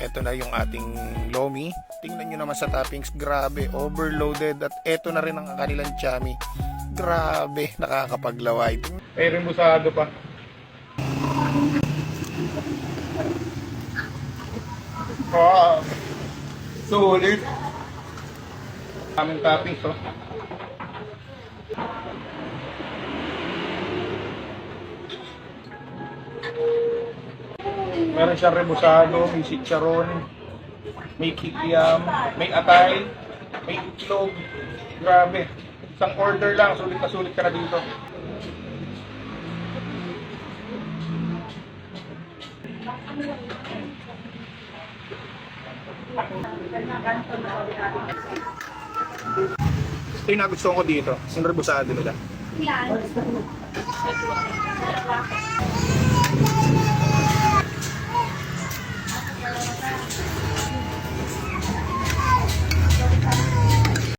Ito na yung ating lomi. Tingnan nyo naman sa toppings. Grabe, overloaded. At ito na rin ang kanilang chami. Grabe, nakakapaglaway. Eh, remusado pa. Wow! Solid! Aming toppings, oh. Meron siyang rebusado, may chicharon, may kikiam, may atay, may itlog. Grabe. Isang order lang, sulit na sulit ka na dito. Ito yung nagustuhan ko dito, yung rebusado nila.